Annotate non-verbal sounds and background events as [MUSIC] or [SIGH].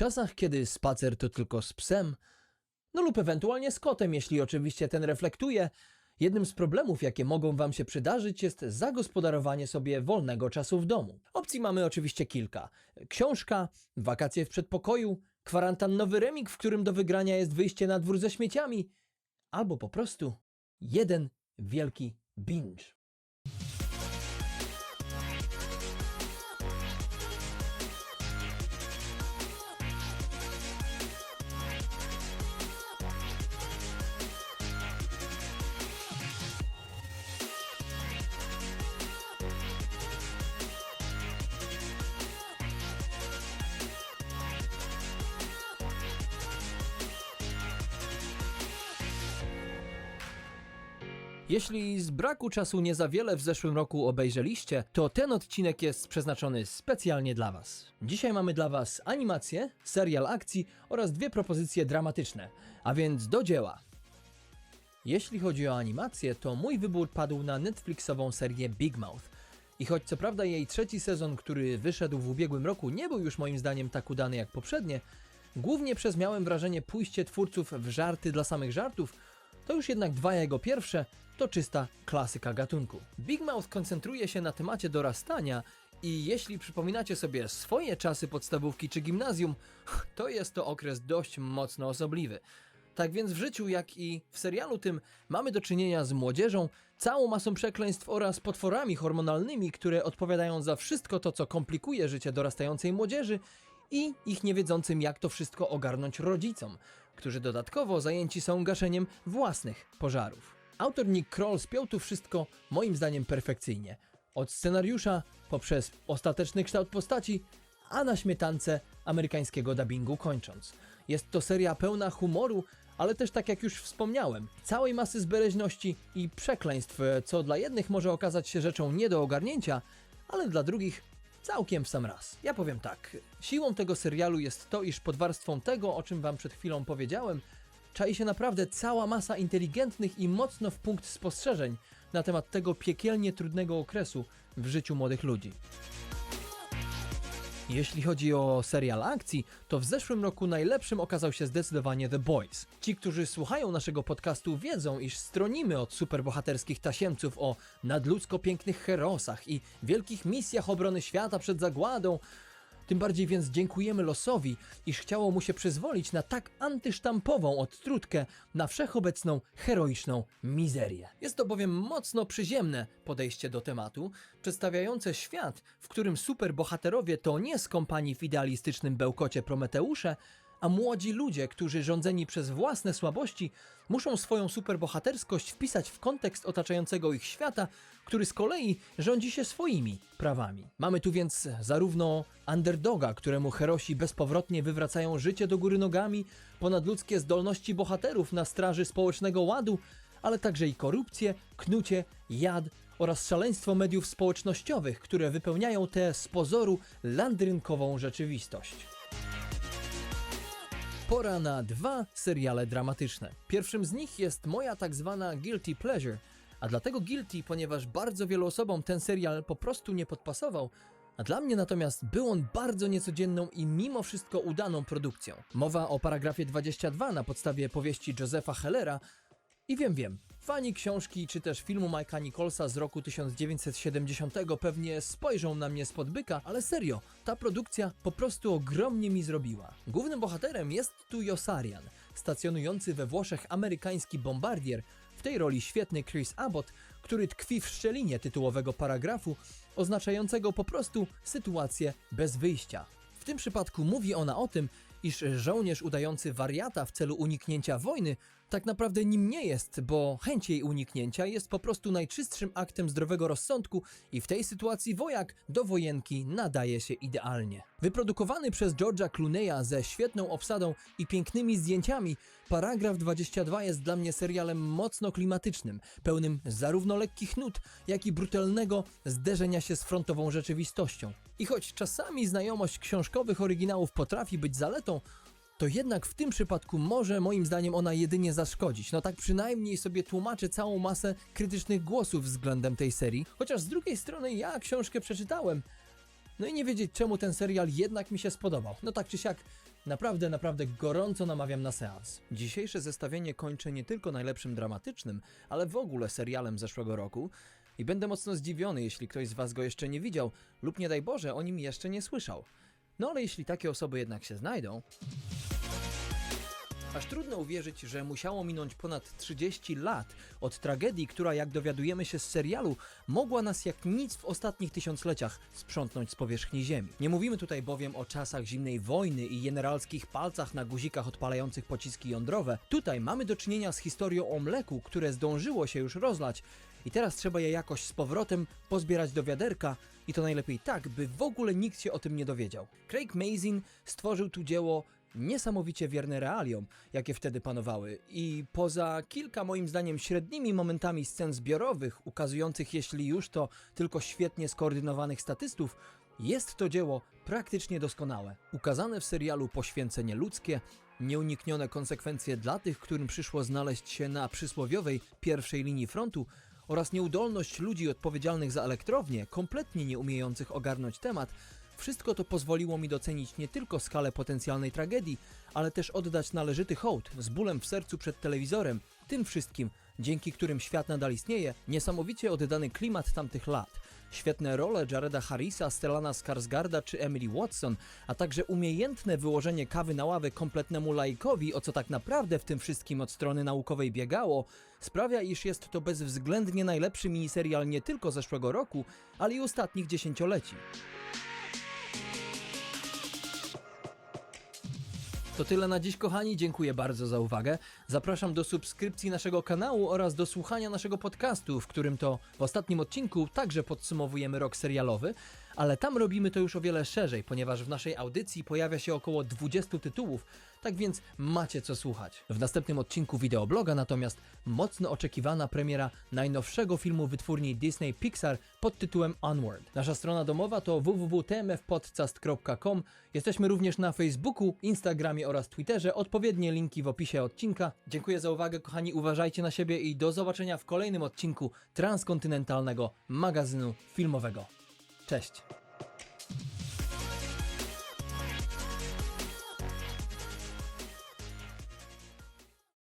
czasach, kiedy spacer to tylko z psem, no lub ewentualnie z kotem, jeśli oczywiście ten reflektuje, jednym z problemów, jakie mogą Wam się przydarzyć, jest zagospodarowanie sobie wolnego czasu w domu. Opcji mamy oczywiście kilka. Książka, wakacje w przedpokoju, kwarantannowy remik, w którym do wygrania jest wyjście na dwór ze śmieciami, albo po prostu jeden wielki binge. Jeśli z braku czasu nie za wiele w zeszłym roku obejrzeliście, to ten odcinek jest przeznaczony specjalnie dla Was. Dzisiaj mamy dla Was animację, serial akcji oraz dwie propozycje dramatyczne. A więc do dzieła. Jeśli chodzi o animację, to mój wybór padł na Netflixową serię Big Mouth. I choć co prawda jej trzeci sezon, który wyszedł w ubiegłym roku, nie był już moim zdaniem tak udany jak poprzednie, głównie przez miałem wrażenie pójście twórców w żarty dla samych żartów, to już jednak dwa jego pierwsze to czysta klasyka gatunku. Big Mouth koncentruje się na temacie dorastania i jeśli przypominacie sobie swoje czasy podstawówki czy gimnazjum, [LAUGHS] to jest to okres dość mocno osobliwy. Tak więc w życiu, jak i w serialu tym, mamy do czynienia z młodzieżą, całą masą przekleństw oraz potworami hormonalnymi, które odpowiadają za wszystko to, co komplikuje życie dorastającej młodzieży i ich niewiedzącym, jak to wszystko ogarnąć rodzicom, którzy dodatkowo zajęci są gaszeniem własnych pożarów. Autor Nick Kroll spiął tu wszystko, moim zdaniem, perfekcyjnie. Od scenariusza, poprzez ostateczny kształt postaci, a na śmietance amerykańskiego dubbingu kończąc. Jest to seria pełna humoru, ale też tak jak już wspomniałem, całej masy zbereźności i przekleństw, co dla jednych może okazać się rzeczą nie do ogarnięcia, ale dla drugich całkiem w sam raz. Ja powiem tak, siłą tego serialu jest to, iż pod warstwą tego, o czym wam przed chwilą powiedziałem, czai się naprawdę cała masa inteligentnych i mocno w punkt spostrzeżeń na temat tego piekielnie trudnego okresu w życiu młodych ludzi. Jeśli chodzi o serial akcji, to w zeszłym roku najlepszym okazał się zdecydowanie The Boys. Ci, którzy słuchają naszego podcastu, wiedzą, iż stronimy od superbohaterskich tasiemców o nadludzko pięknych herosach i wielkich misjach obrony świata przed zagładą. Tym bardziej więc dziękujemy losowi, iż chciało mu się przyzwolić na tak antysztampową odtrutkę na wszechobecną, heroiczną mizerię. Jest to bowiem mocno przyziemne podejście do tematu, przedstawiające świat, w którym superbohaterowie to nie skąpani w idealistycznym bełkocie Prometeusze, a młodzi ludzie, którzy rządzeni przez własne słabości, muszą swoją superbohaterskość wpisać w kontekst otaczającego ich świata, który z kolei rządzi się swoimi prawami. Mamy tu więc zarówno underdoga, któremu herosi bezpowrotnie wywracają życie do góry nogami, ponadludzkie zdolności bohaterów na straży społecznego ładu, ale także i korupcję, knucie, jad oraz szaleństwo mediów społecznościowych, które wypełniają tę z pozoru landrynkową rzeczywistość. Pora na dwa seriale dramatyczne. Pierwszym z nich jest moja tak zwana guilty pleasure, a dlatego guilty, ponieważ bardzo wielu osobom ten serial po prostu nie podpasował, a dla mnie natomiast był on bardzo niecodzienną i mimo wszystko udaną produkcją. Mowa o paragrafie 22 na podstawie powieści Josepha Hellera i wiem, wiem, fani książki czy też filmu Mike'a Nicholsa z roku 1970 pewnie spojrzą na mnie spod byka, ale serio, ta produkcja po prostu ogromnie mi zrobiła. Głównym bohaterem jest tu Josarian, stacjonujący we Włoszech amerykański bombardier, w tej roli świetny Chris Abbott, który tkwi w szczelinie tytułowego paragrafu, oznaczającego po prostu sytuację bez wyjścia. W tym przypadku mówi ona o tym, iż żołnierz udający wariata w celu uniknięcia wojny tak naprawdę nim nie jest, bo chęć jej uniknięcia jest po prostu najczystszym aktem zdrowego rozsądku i w tej sytuacji wojak do wojenki nadaje się idealnie. Wyprodukowany przez George'a Clooney'a ze świetną obsadą i pięknymi zdjęciami, paragraf 22 jest dla mnie serialem mocno klimatycznym, pełnym zarówno lekkich nut, jak i brutalnego zderzenia się z frontową rzeczywistością. I choć czasami znajomość książkowych oryginałów potrafi być zaletą, to jednak w tym przypadku może moim zdaniem ona jedynie zaszkodzić. No tak przynajmniej sobie tłumaczę całą masę krytycznych głosów względem tej serii, chociaż z drugiej strony ja książkę przeczytałem. No i nie wiedzieć czemu ten serial jednak mi się spodobał. No tak czy siak, naprawdę, naprawdę gorąco namawiam na seans. Dzisiejsze zestawienie kończę nie tylko najlepszym dramatycznym, ale w ogóle serialem zeszłego roku. I będę mocno zdziwiony, jeśli ktoś z Was go jeszcze nie widział, lub nie daj Boże, o nim jeszcze nie słyszał. No ale jeśli takie osoby jednak się znajdą, Aż trudno uwierzyć, że musiało minąć ponad 30 lat od tragedii, która, jak dowiadujemy się z serialu, mogła nas jak nic w ostatnich tysiącleciach sprzątnąć z powierzchni Ziemi. Nie mówimy tutaj bowiem o czasach zimnej wojny i generalskich palcach na guzikach odpalających pociski jądrowe. Tutaj mamy do czynienia z historią o mleku, które zdążyło się już rozlać i teraz trzeba je jakoś z powrotem pozbierać do wiaderka i to najlepiej tak, by w ogóle nikt się o tym nie dowiedział. Craig Mazin stworzył tu dzieło niesamowicie wierne realiom, jakie wtedy panowały i poza kilka moim zdaniem średnimi momentami scen zbiorowych, ukazujących jeśli już to tylko świetnie skoordynowanych statystów, jest to dzieło praktycznie doskonałe. Ukazane w serialu poświęcenie ludzkie, nieuniknione konsekwencje dla tych, którym przyszło znaleźć się na przysłowiowej pierwszej linii frontu oraz nieudolność ludzi odpowiedzialnych za elektrownię, kompletnie nie umiejących ogarnąć temat, wszystko to pozwoliło mi docenić nie tylko skalę potencjalnej tragedii, ale też oddać należyty hołd z bólem w sercu przed telewizorem, tym wszystkim, dzięki którym świat nadal istnieje, niesamowicie oddany klimat tamtych lat, świetne role Jareda Harrisa, Stellana Skarsgarda czy Emily Watson, a także umiejętne wyłożenie kawy na ławę kompletnemu laikowi, o co tak naprawdę w tym wszystkim od strony naukowej biegało, sprawia, iż jest to bezwzględnie najlepszy miniserial nie tylko zeszłego roku, ale i ostatnich dziesięcioleci. To tyle na dziś, kochani. Dziękuję bardzo za uwagę. Zapraszam do subskrypcji naszego kanału oraz do słuchania naszego podcastu, w którym to w ostatnim odcinku także podsumowujemy rok serialowy, ale tam robimy to już o wiele szerzej, ponieważ w naszej audycji pojawia się około 20 tytułów, tak więc macie co słuchać. W następnym odcinku wideobloga natomiast mocno oczekiwana premiera najnowszego filmu wytwórni Disney Pixar pod tytułem Onward. Nasza strona domowa to www.tmfpodcast.com. Jesteśmy również na Facebooku, Instagramie oraz Twitterze. Odpowiednie linki w opisie odcinka. Dziękuję za uwagę, kochani. Uważajcie na siebie i do zobaczenia w kolejnym odcinku transkontynentalnego magazynu filmowego. Cześć!